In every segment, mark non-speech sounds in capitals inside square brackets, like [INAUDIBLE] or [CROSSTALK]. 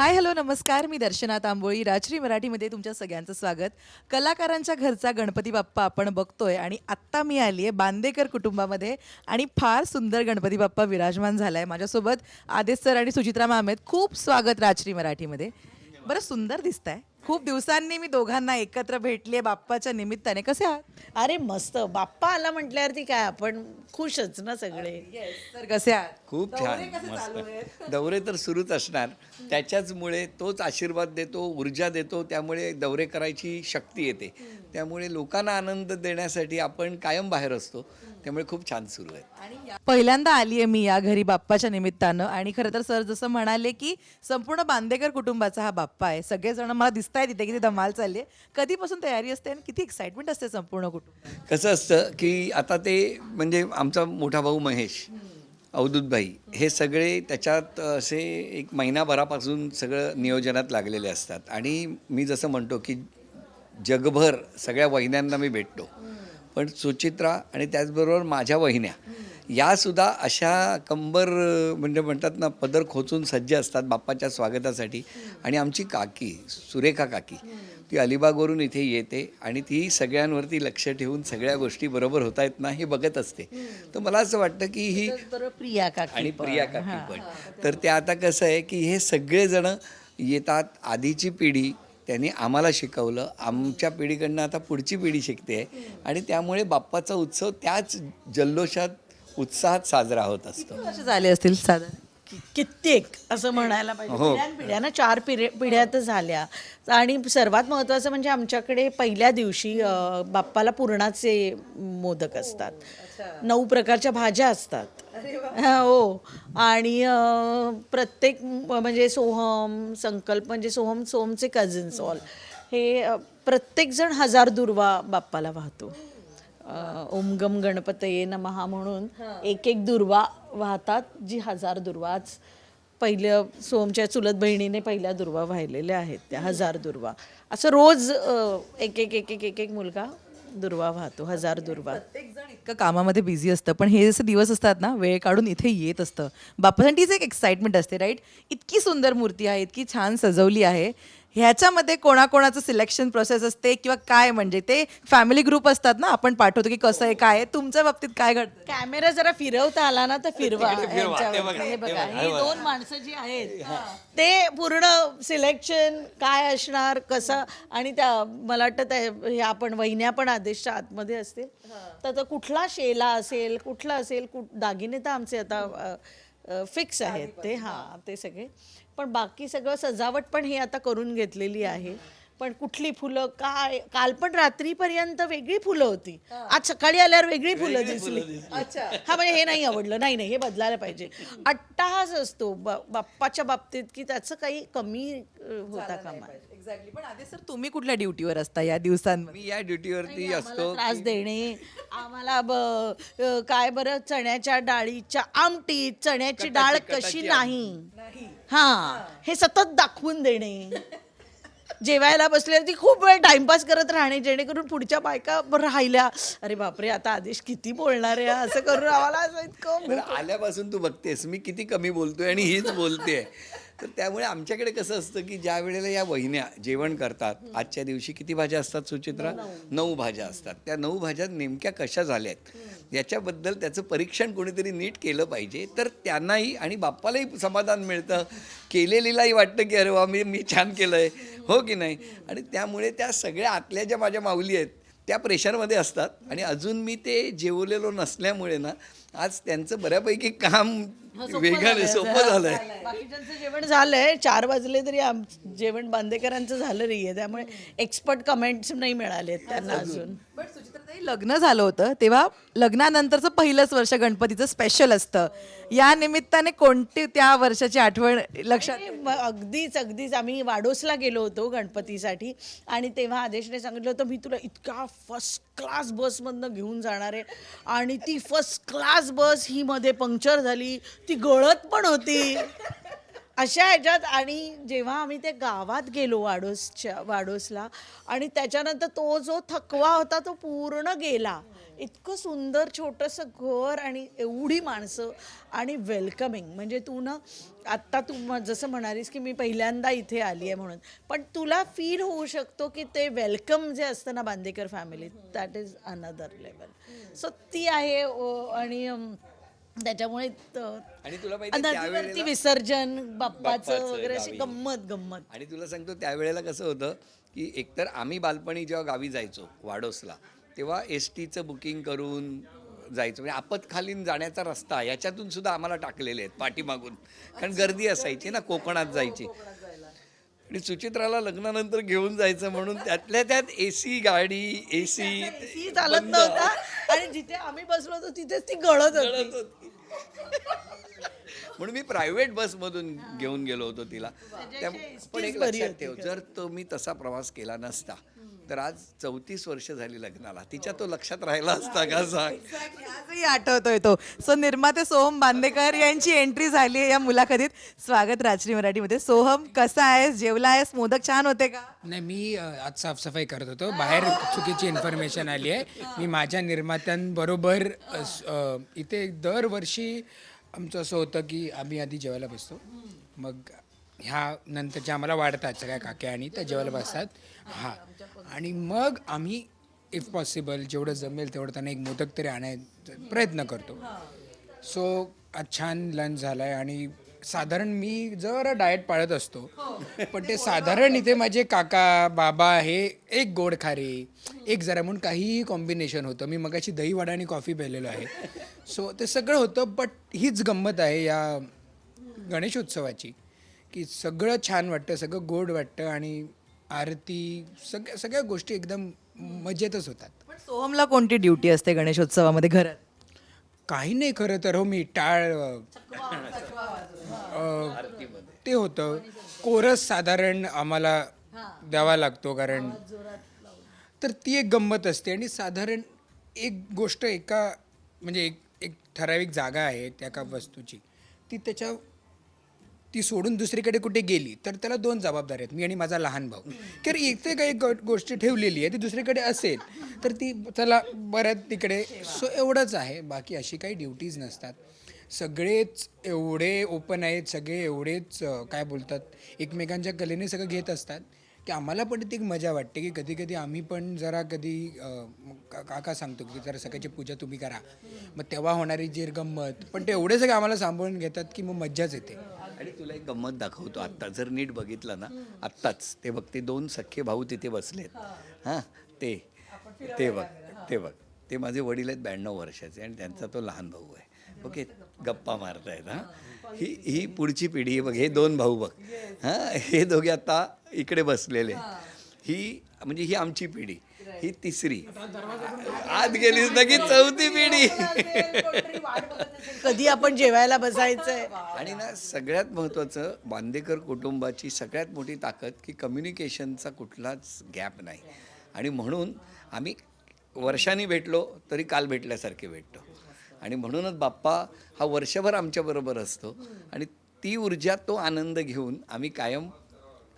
Hi hello नमस्कार. मी दर्शना तांबोळी राजश्री मराठीमध्ये तुमच्या सगळ्यांचं स्वागत. कलाकारांच्या घरचा गणपती बाप्पा आपण बघतोय आणि आत्ता मी आली आहे बांदेकर कुटुंबामध्ये आणि फार सुंदर गणपती बाप्पा विराजमान झाला आहे माझ्यासोबत. आदेश सर आणि सुचित्रा मॅम आहेत खूप स्वागत राजश्री मराठीमध्ये. बरं सुंदर दिसत आहे खूप दिवसांनी मी दोघांना एकत्र भेटली बाप्पाच्या निमित्ताने. कसे आहात? अरे मस्त. बाप्पा आला म्हटल्यावरती काय आपण खुशच ना सगळे. सर कसे आहात? खूप छान मस्त. [LAUGHS] दौरे तर सुरूच असणार. त्याच्याचमुळे तोच आशीर्वाद देतो ऊर्जा देतो त्यामुळे दौरे करायची शक्ती येते. त्यामुळे लोकांना आनंद देण्यासाठी आपण कायम बाहेर असतो. त्यामुळे खूप छान सुरू आहे. पहिल्यांदा आली आहे मी या घरी बाप्पाच्या निमित्तानं आणि खरं तर सर जसं म्हणाले की संपूर्ण बांदेकर कुटुंबाचा हा बाप्पा आहे. सगळेजण मला दिसत आहे तिथे किती धमाल चालली आहे. कधीपासून तयारी असते आणि किती एक्साइटमेंट असते संपूर्ण कुटुंब कसं असतं की आता ते म्हणजे आमचा मोठा भाऊ महेश अवधूतभाई हे सगळे त्याच्यात असे एक महिनाभरापासून सगळं नियोजनात लागलेले असतात. आणि मी जसं म्हणतो की जगभर सगळ्या वहिन्यांना मी भेटतो. पण सुचित्रा आणि त्याचबरोबर माझ्या वहिन्या यासुद्धा अशा कंबर म्हणजे म्हणतात ना पदर खोचून सज्ज असतात बाप्पाच्या स्वागतासाठी. आणि आमची काकी सुरेखा काकी ती अलिबागवरून इथे येते आणि ती सगळ्यांवरती लक्ष ठेवून सगळ्या गोष्टी बरोबर होत आहेत ना हे बघत असते. तर मला असं वाटतं की ही प्रिया काकी आणि. प्रिया काकी पण. तर ते आता कसं आहे की हे सगळेजण येतात आधीची पिढी त्यांनी आम्हाला शिकवलं. आमच्या पिढीकडनं आता पुढची पिढी शिकते आहे. आणि त्यामुळे बाप्पाचा उत्सव त्याच जल्लोषात उत्साहात साजरा होत असतो. वर्ष झाले असतील साधारण? कित्येक असं म्हणायला पाहिजे. हो. पिढ्यान पिढ्या ना चार पिढ्या पिढ्या तर झाल्या. आणि सर्वात महत्त्वाचं म्हणजे आमच्याकडे पहिल्या दिवशी अं, बाप्पाला पुरणाचे मोदक असतात. नऊ प्रकारच्या भाज्या असतात. हा, आणि प्रत्येक म्हणजे सोहम संकल्प म्हणजे सोहम सोहमचे कझिन्स ऑल हे प्रत्येकजण हजार दुर्वा बाप्पाला वाहतो. अ, ओम गम गणपतये नमहा म्हणून एक एक दुर्वा वाहतात जी हजार दुर्वा आज पहिल्या सोमच्या चुलत बहिणीने पहिल्या दुर्वा वाहिलेल्या आहेत त्या हजार दुर्वा. असं रोज एक एक एक एक एक मुलगा दुर्वा वाहतो हजार दुर्वा. प्रत्येक जण इतकं कामामध्ये बिझी असतं पण हे जसे दिवस असतात ना वेळ काढून इथे येत असतं. बाप्पासाठीच एक एक्साइटमेंट असते राईट इतकी सुंदर मूर्ती आहे इतकी छान सजवली आहे. ह्याच्यामध्ये कोणाकोणाचं सिलेक्शन प्रोसेस असते किंवा काय म्हणजे ते फॅमिली ग्रुप असतात ना आपण पाठवतो की कसं आहे काय आहे तुमच्या बाबतीत काय घडतं कॅमेरा जरा फिरवता आला ना तर फिरवा [LAUGHS] फिरवा. ते यांच्यावरती. बघा, हे ते बघा बघा, ही हे. दोन माणसं जी आहेत ते पूर्ण सिलेक्शन काय असणार कसं आणि त्या मला वाटतं त्या हे आपण वहिन्या पण आदेशच्या आतमध्ये असतील तर तो कुठला शेला असेल कुठला असेल कुठ दागिने तर आमचे आता फिक्स आहेत ते हां ते सगळे. पण बाकी सगळं सजावट पण ही आता करून घेतलेली आहे. पण कुठली फुलं काय काल पण रात्रीपर्यंत वेगळी फुलं होती. आज सकाळी आल्यावर वेगळी फुलं दिसली. हा म्हणजे हे नाही आवडलं. नाही नाही हे बदलायला पाहिजे. [LAUGHS] अट्टाहास असतो ब- बाप्पाच्या बाबतीत की त्याचं काही कमी अ, होता कामा एक्झॅक्टली पण आधी सर तुम्ही कुठल्या ड्युटीवर असता या दिवसांमध्ये? मी या ड्युटीवरती असतो. त्रास देणे आम्हाला ब काय बरं चण्याच्या डाळीच्या आमटीत चण्याची डाळ कशी नाही? हा हे सतत दाखवून देणे. जेवायला बसले ती खूप वेळ टाइमपास करत राहणे जेणेकरून पुढच्या बायका राहिल्या. अरे बापरे आता आदेश किती बोलणार आहे? असं करून आम्हाला असं इतकं बरं आल्यापासून तू बघतेस. मी किती कमी बोलतोय आणि हीच बोलते तर त्यामुळे आमच्याकडे कसं असतं की ज्या वेळेला या वहिन्या जेवण करतात आजच्या दिवशी किती भाज्या असतात सुचित्रा? नऊ. भाज्या असतात. त्या नऊ भाज्या नेमक्या कशा झाल्या आहेत याच्याबद्दल त्याचं परीक्षण कोणीतरी नीट केलं पाहिजे. तर त्यांनाही आणि बाप्पालाही समाधान मिळतं. केलेलीलाही वाटतं की अरे वा मी मी छान केलं आहे हो की नाही? आणि त्यामुळे त्या सगळ्या आतल्या ज्या माझ्या माऊली आहेत त्या प्रेशरमध्ये असतात. आणि अजून मी ते जेवलेलो नसल्यामुळे ना आज त्यांचं बऱ्यापैकी काम वेगाने सोपं झालंय. बाकीच्यांचं जेवण झालंय. चार वाजले तरी आम जेवण बांदेकरांचं झालं नाहीये. त्यामुळे एक्सपर्ट कमेंट्स नाही मिळालेत त्यांना अजून. सुचित्राताई लग्न झालं होतं. तेव्हा लग्नानंतरचं पहिलंच वर्ष गणपतीचं स्पेशल असतं. या निमित्ताने कोणती त्या वर्षाची आठवण लक्षात म- अगदीच अगदीच आम्ही वाडोसला गेलो होतो गणपतीसाठी. आणि तेव्हा आदेशने सांगितलं होतं मी तुला इतका फर्स्ट क्लास बसमधनं घेऊन जाणार आहे. आणि ती फर्स्ट क्लास बस ही मध्ये पंक्चर झाली. ती गळत पण होती. अशा ह्याच्यात आणि जेव्हा आम्ही ते गावात गेलो वाडोसच्या वाडोसला आणि त्याच्यानंतर तो जो थकवा होता तो पूर्ण गेला. इतकं सुंदर छोटंसं घर आणि एवढी माणसं आणि वेलकमिंग म्हणजे तू ना आत्ता तू जसं म्हणालीस की मी पहिल्यांदा इथे आली आहे म्हणून. पण तुला फील होऊ शकतो की ते वेलकम जे असतं ना Bandekar फॅमिलीत that is another level so ती आहे आणि त्याच्यामुळे आणि तुला माहिती नदीवरती विसर्जन बाप्पाचं बाप्पाचं वगैरे अशी गावी. गंमत गंमत. आणि तुला सांगतो त्यावेळेला कसं होतं की एकतर आम्ही बालपणी जेव्हा गावी जायचो वाडोसला तेव्हा एस टीचं बुकिंग करून जायचो. म्हणजे आपतकालीन जाण्याचा रस्ता याच्यातून सुद्धा आम्हाला टाकलेले आहेत पाठीमागून. कारण गर्दी असायची ना कोकणात जायची. आणि सुचित्राला लग्नानंतर घेऊन जायचं म्हणून त्यातल्या त्यात ए सी गाडी ए सी ती चालत नव्हता. आणि जिथे आम्ही बसलो होतो तिथेच ती गळत होती. म्हणून मी प्रायव्हेट बसमधून घेऊन गेलो होतो तिला. त्या पण एक लक्षात ठेव जर तो मी तसा प्रवास केला नसता तर आज चौतीस वर्ष झाली लग्नाला. तिच्या तो लक्षात राहिला असता का सांग? आजही आठवतोय तो. सो निर्माते सोहम बांदेकर यांची एंट्री झाली आहे या मुलाखतीत. स्वागत राजश्री मराठीमध्ये. सोहम कसा आहेस? जेवला आहेस? मोदक छान होते का? नाही मी अ, आज साफसफाई करत होतो. बाहेर चुकीची इन्फॉर्मेशन आली आहे. मी माझ्या निर्मात्यांबरोबर अ, स- अ, इथे दरवर्षी आमचं असं होतं की आम्ही आधी जेवायला बसतो. मग ह्या नंतरच्या आम्हाला वाढतात सगळ्या काक्या आणि त्या जेवायला बसतात. हां. आणि मग आम्ही इफ पॉसिबल जेवढं जमेल तेवढं त्यांना एक मोदक तरी आणायचा प्रयत्न करतो. सो आज छान लंच झाला आहे आणि साधारण मी जरा डाएट पाळत असतो. पण ते साधारण इथे माझे काका बाबा हे एक गोड खारे एक जरा म्हणून काहीही कॉम्बिनेशन होतं. मी मगाशी दही वडा आणि कॉफी प्यायलेलो आहे. सो ते सगळं होतं बट हीच गंमत आहे या गणेश उत्सवाची की सगळं छान वाटतं सगळं गोड वाटतं आणि आरती सगळ्या सगळ्या गोष्टी एकदम मजेतच होतात. पण सोहमला कोणती ड्युटी असते गणेशोत्सवामध्ये घरात? काही नाही खरं तर हो मी टाळ ते होतं. कोरस साधारण आम्हाला द्यावा लागतो कारण तर ती एक गंमत असते आणि साधारण एक गोष्ट एका म्हणजे एक एक ठराविक जागा आहे त्या एका वस्तूची. ती त्याच्या ती सोडून दुसरीकडे कुठे गेली तर त्याला दोन जबाबदारी आहेत मी आणि माझा लहान भाऊ. तर इथे काही गो- गोष्टी ठेवलेली आहे ती दुसरीकडे असेल तर ती त्याला बऱ्याच तिकडे सो एवढंच आहे बाकी अशी काही ड्युटीज नसतात. सगळेच एवढे ओपन आहेत सगळे एवढेच काय बोलतात एकमेकांच्या कलेने सगळं घेत असतात की आम्हाला पण ती एक मजा वाटते की कधी कधी आम्ही पण जरा कधी का- काका सांगतो की जरा सकाळची पूजा तुम्ही करा. मग तेव्हा होणारी जी गंमत पण ते एवढे सगळे आम्हाला सांभाळून घेतात की मग मज्जाच येते. तुला एक गंमत दाखवतो. आत्ता जर नीट बघितलं ना आत्ताच. ते बघ ते दोन सख्खे भाऊ तिथे बसलेत. हां. ते. ते बघ ते बघ. ते माझे वडील आहेत ब्याण्णव वर्षाचे आणि त्यांचा तो लहान भाऊ आहे. ओके? गप्पा मारतायत हां? ही ही पुढची पिढी आहे बघ हे दोन भाऊ बघ. हां हे दोघे आता इकडे बसलेले. ही म्हणजे ही आमची पिढी. ही तिसरी. आत गेलीस ना की चौथी पिढी. [LAUGHS] कधी आपण जेवायला बसायचंय? आणि ना सगळ्यात महत्त्वाचं बांदेकर कुटुंबाची सगळ्यात मोठी ताकद की कम्युनिकेशनचा कुठलाच गॅप नाही. आणि म्हणून आम्ही वर्षांनी भेटलो तरी काल भेटल्यासारखे भेटतो. आणि म्हणूनच बाप्पा हा वर्षभर आमच्याबरोबर असतो. आणि ती ऊर्जा तो आनंद घेऊन आम्ही कायम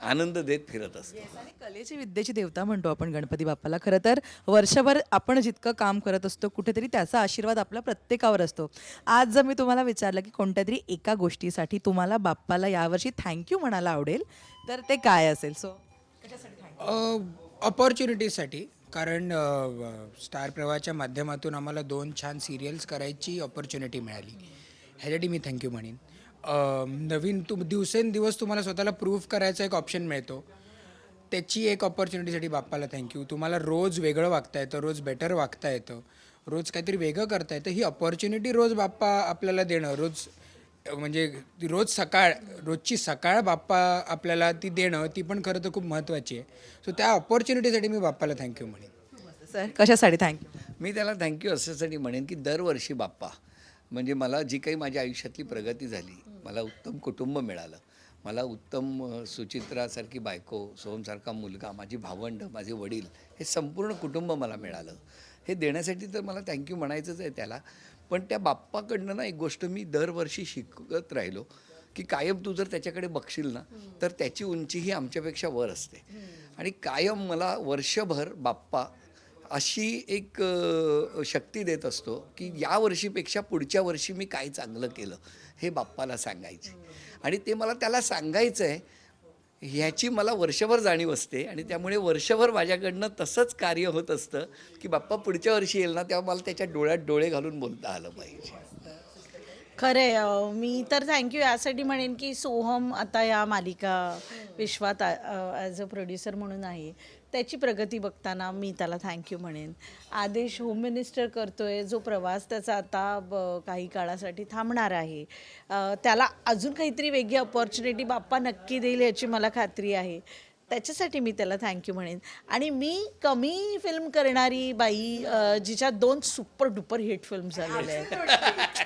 आनंद देत फिरत असतो. आणि कलेची विद्येची देवता म्हणतो आपण गणपती बाप्पाला. खरं तर वर्षभर आपण जितकं काम करत असतो कुठेतरी त्याचा आशीर्वाद आपल्या प्रत्येकावर असतो. आज जर मी तुम्हाला विचारलं की कोणत्या तरी एका गोष्टीसाठी तुम्हाला बाप्पाला यावर्षी थँक्यू म्हणायला आवडेल तर ते काय असेल? सो ऑपॉर्च्युनिटीसाठी कारण स्टार प्रवाहाच्या माध्यमातून आम्हाला दोन छान सिरियल्स करायची ऑपॉर्च्युनिटी मिळाली. ह्यासाठी मी थँक्यू म्हणेन. नवीन तुम दिवसेंदिवस तुम्हाला स्वतःला प्रूव्ह करायचा एक ऑप्शन मिळतो. त्याची एक ऑपॉर्च्युनिटीसाठी बाप्पाला थँक्यू तुम्हाला रोज वेगळं वागता येतं रोज बेटर वागता येतं. रोज काहीतरी वेगळं करता येतं. ही ऑपॉर्च्युनिटी रोज बाप्पा आपल्याला देणं रोज म्हणजे ती रोज सकाळ रोजची सकाळ बाप्पा आपल्याला ती देणं ती पण खरं तर खूप महत्त्वाची आहे. सो त्या ऑपॉर्च्युनिटीसाठी मी बाप्पाला थँक्यू म्हणेन. सर कशासाठी थँक्यू मी त्याला थँक्यू अशासाठी म्हणेन की दरवर्षी बाप्पा म्हणजे मला जी काही माझ्या आयुष्यातली प्रगती झाली मला उत्तम कुटुंब मिळालं मला उत्तम सुचित्रासारखी बायको सोहमसारखा मुलगा माझी भावंड माझे वडील हे संपूर्ण कुटुंब मला मिळालं. हे देण्यासाठी तर मला थँक्यू म्हणायचंच आहे त्याला पण त्या बाप्पाकडनं ना एक गोष्ट मी दरवर्षी शिकत राहिलो की कायम तू जर त्याच्याकडे बघशील ना तर त्याची उंची ही आमच्यापेक्षा वर असते. आणि कायम मला वर्षभर बाप्पा अशी एक शक्ती देत असतो की या वर्षीपेक्षा पुढच्या वर्षी मी काय चांगलं केलं हे बाप्पाला सांगायचे. आणि ते मला त्याला सांगायचं आहे ह्याची मला वर्षभर जाणीव असते आणि त्यामुळे वर्षभर माझ्याकडनं तसंच कार्य होत असतं की बाप्पा पुढच्या वर्षी येईल ना तेव्हा मला त्याच्या डोळ्यात डोळे घालून बोलता आलं पाहिजे. खरंय मी तर थँक्यू यासाठी म्हणेन की सोहम आता या मालिका विश्वात ॲज अ प्रोड्युसर म्हणून आहे. त्याची प्रगती बघताना मी त्याला थँक्यू म्हणेन. आदेश होम मिनिस्टर करतोय जो प्रवास त्याचा आता ब- काही काळासाठी थांबणार आहे. त्याला अजून काहीतरी वेगळी अपॉर्च्युनिटी बाप्पा नक्की देईल याची मला खात्री आहे. त्याच्यासाठी मी त्याला थँक्यू म्हणेन. आणि मी कमी फिल्म करणारी बाई जिच्या दोन सुपर डुपर हिट फिल्म झालेल्या आहेत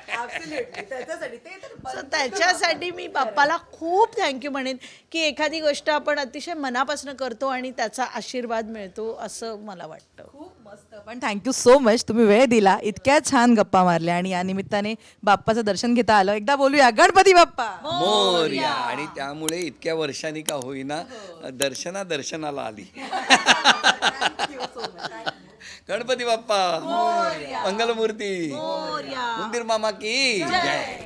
So त्याच्यासाठी मी बाप्पाला खूप थँक्यू म्हणेन की एखादी गोष्ट आपण अतिशय मनापासून करतो आणि त्याचा आशीर्वाद मिळतो असं मला वाटतं. खूप मस्त. पण थँक्यू सो मच तुम्ही वेळ दिला. इतक्या छान गप्पा मारल्या आणि या निमित्ताने बाप्पाचं दर्शन घेता आलं. एकदा बोलूया. गणपती बाप्पा! मोर्या! आणि त्यामुळे इतक्या वर्षांनी का होईना दर्शना दर्शनाला आली. [LAUGHS] गणपती बाप्पा. मंगलमूर्ती. मंदिर मामा की. जय.